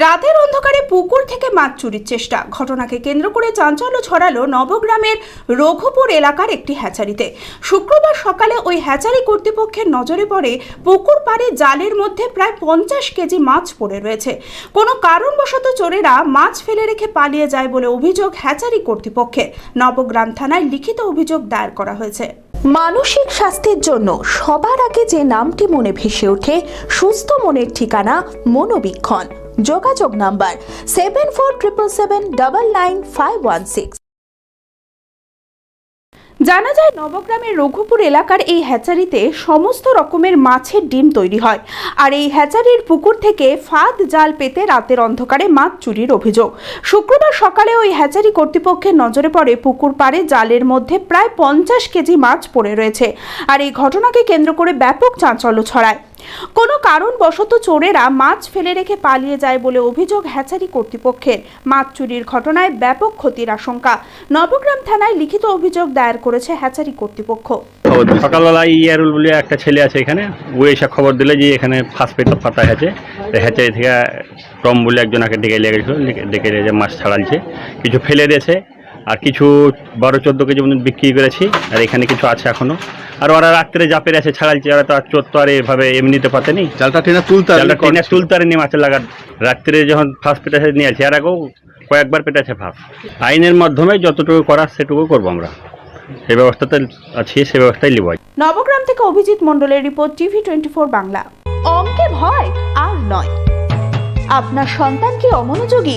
রাতের অন্ধকারে পুকুর থেকে মাছ চুরির চেষ্টা। ঘটনাকে কেন্দ্র করে চাঞ্চল্য ছড়ালো নবগ্রামের রঘুপুর এলাকার একটি হ্যাচারিতে। শুক্রবার সকালে ওই হ্যাচারি কর্তৃপক্ষের নজরে পড়ে পুকুর পাড়ে জালের মধ্যে প্রায় পঞ্চাশ কেজি মাছ পড়ে রয়েছে। কোনো কারণবশত চোরেরা মাছ ফেলে রেখে পালিয়ে যায় বলে অভিযোগ হ্যাচারি কর্তৃপক্ষের। নবগ্রাম থানায় লিখিত অভিযোগ দায়ের করা হয়েছে। মানসিক স্বাস্থ্যের জন্য সবার আগে যে নামটি মনে ভেসে ওঠে, সুস্থ মনের ঠিকানা মনোবীক্ষণ। যোগাযোগ number seven four triple seven double nine five one six. জানা যায়, নবগ্রামের রঘুপুর এলাকার এই হ্যাচারিতে সমস্ত রকমের মাছের ডিম তৈরি হয়। আর এই হ্যাচারির পুকুর থেকে ফাঁদ জাল পেতে রাতের অন্ধকারে মাছ চুরির অভিযোগ। শুক্রবার সকালে ওই হ্যাচারি কর্তৃপক্ষের নজরে পড়ে পুকুর পাড়ে জালের মধ্যে প্রায় পঞ্চাশ কেজি মাছ পড়ে রয়েছে। আর এই ঘটনাকে কেন্দ্র করে ব্যাপক চাঞ্চল্য ছড়ায়। কোনো কারণবশত চোরেরা মাছ ফেলে রেখে পালিয়ে যায় বলে অভিযোগ হ্যাচারি কর্তৃপক্ষের। মাছ চুরির ঘটনায় ব্যাপক ক্ষতির আশঙ্কা। নবগ্রাম থানায় লিখিত অভিযোগ দায়ের করেছে হ্যাচারি কর্তৃপক্ষ। সকালবেলা ইয়ারুল বলে একটা ছেলে আছে এখানে। ও এসে খবর দিলে যে এখানে ফার্স্ট পেট পাতা আছে। হ্যাচারি থেকে টম বলে একজনকে ডেকে নিয়ে গেছিল। ডেকে- যে মাছ ছাড়ালছে কিছু ফেলে দিয়েছে। আর কিছু বারো চোদ্দ কেজি মতন বিক্রি করেছি। আর এখানে কিছু আছে এখনও। আর ওরা রাত্রে যা পেরে আছে ছাড়ালছে ওরা তো আর চোর তো আর এভাবে এমনিতে পাতেনি। জালটা টেনে তুলতে। জালটা টেনে তুলতে পারেনি মাছের লাগার। রাত্রে যখন ফার্স্ট পেটাছে নিয়ে আছে আর আগেও কয়েকবার পেটাছে ফার্স্ট আইনের মাধ্যমে যতটুকু করার সেটুকু করব আমরা। সে ব্যবস্থাতে আছি সে ব্যবস্থাই লিব নবগ্রাম থেকে অভিজিৎ মণ্ডলের report TV twenty four Bangla. অঙ্কে ভয় আর নয়। আপনার সন্তান কি অমনোযোগী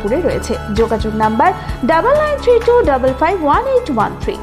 রয়েছে। যোগাযোগ number double nine three two double five one eight one three.